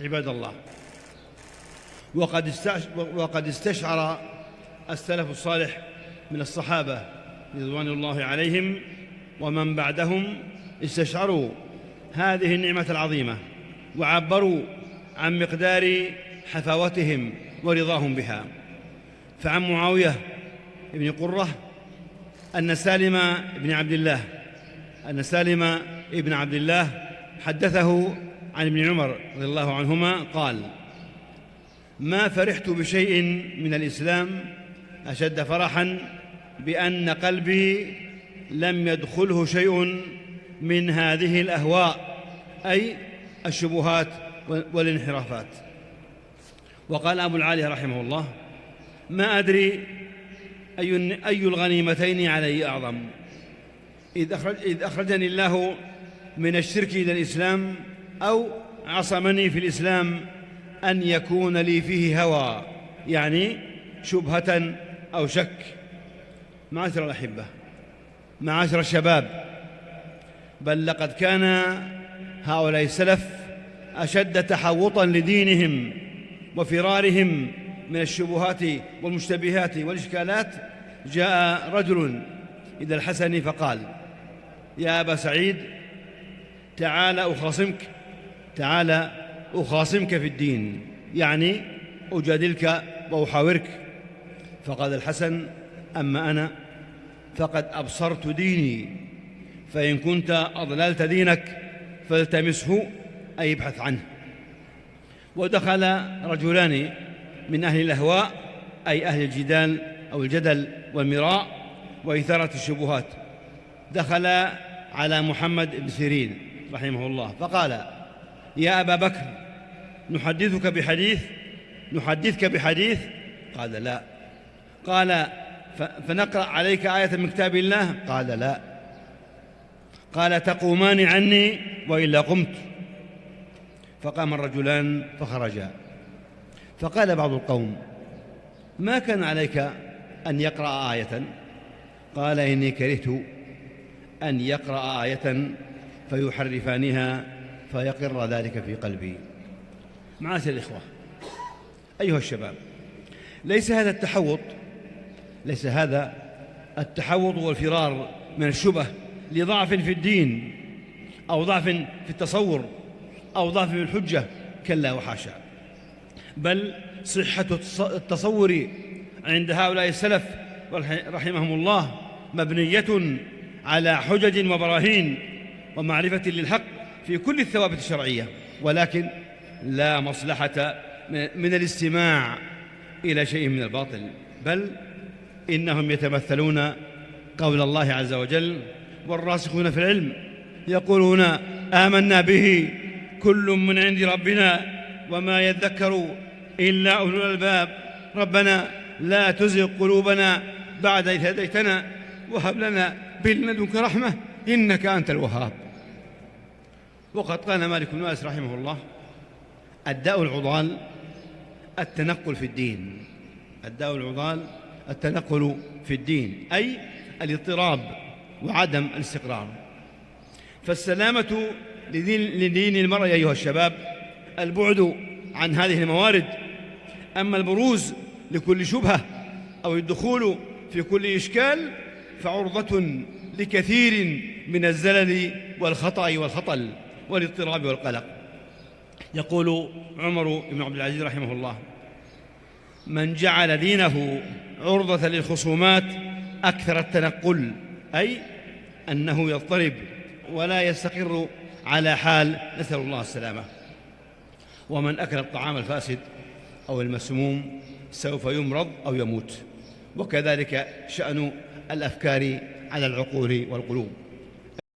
عباد الله. وقد وقد استشعر السلف الصالح من الصحابة رضوان الله عليهم ومن بعدهم استشعروا هذه النعمة العظيمة وعبروا عن مقدار حفاوتهم ورضاهم بها. فعن معاوية بن قرة أن سالم بن عبد الله أن سالم بن عبد الله حدثه عن ابن عمر رضي الله عنهما قال ما فرحت بشيء من الإسلام أشد فرحا بأن قلبي لم يدخله شيء من هذه الأهواء أي الشبهات والانحرافات. وقال أبو العالي رحمه الله ما أدري أي, أي الغنيمتين علي أعظم. إذ, إذ أخرجني الله من الشرك إلى الإسلام أو عصمني في الإسلام أن يكون لي فيه هوى يعني شبهة أو شك. معاشر الأحبة معاشر الشباب بل لقد كان هؤلاء السلف أشد تحوطا لدينهم وفرارهم من الشبهات والمشتبهات والإشكالات. جاء رجل إلى الحسن فقال يا أبا سعيد تعال أخاصمك تعال أخاصمك في الدين. يعني أجادلك وأحاورك. فقال الحسن أما أنا فقد أبصرت ديني. فإن كنت أضللت دينك فالتمسه أي ابحث عنه. ودخل رجلان من أهل الأهواء أي أهل الجدال أو الجدل والمراء وإثارة الشبهات. دخل على محمد بن سيرين رحمه الله. فقال يا أبا بكر نحدثك بحديث نحدثك بحديث؟ قال لا. قال فنقرأ عليك آية من كتاب الله؟ قال لا. قال تقومان عني وإلا قمت. فقام الرجلان فخرجا. فقال بعض القوم ما كان عليك أن يقرأ آية؟ قال إني كرهت أن يقرأ آية فيحرفانها فيقر ذلك في قلبي. معاشر الإخوة. أيها الشباب ليس هذا التحوط ليس هذا التحوط والفرار من الشبه لضعف في الدين أو ضعف في التصور أو ضعف في الحجة كلا وحاشا. بل صحة التصور عند هؤلاء السلف رحمهم الله مبنية على حجج وبراهين ومعرفة للحق. في كل الثوابت الشرعية ولكن لا مصلحة من الاستماع إلى شيء من الباطل بل إنهم يتمثلون قول الله عز وجل والراسخون في العلم يقولون آمنا به كل من عند ربنا وما يذكر إلا أولو الألباب ربنا لا تزغ قلوبنا بعد إذ هديتنا وهب لنا من لدنك رحمة إنك أنت الوهاب. وقد قال مالك بن أنس رحمه الله الداء العضال التنقل في الدين. الداء العضال التنقل في الدين أي الاضطراب وعدم الاستقرار. فالسلامة لدين, لدين المرء أيها الشباب البعد عن هذه الموارد. أما البروز لكل شبهة أو الدخول في كل إشكال فعرضة لكثير من الزلل والخطأ والخطل. والاضطراب والقلق. يقول عمر بن عبد العزيز رحمه الله من جعل دينه عرضة للخصومات أكثر التنقل أي أنه يضطرب ولا يستقر على حال نسأل الله السلامة. ومن أكل الطعام الفاسد أو المسموم سوف يمرض أو يموت. وكذلك شأن الأفكار على العقول والقلوب.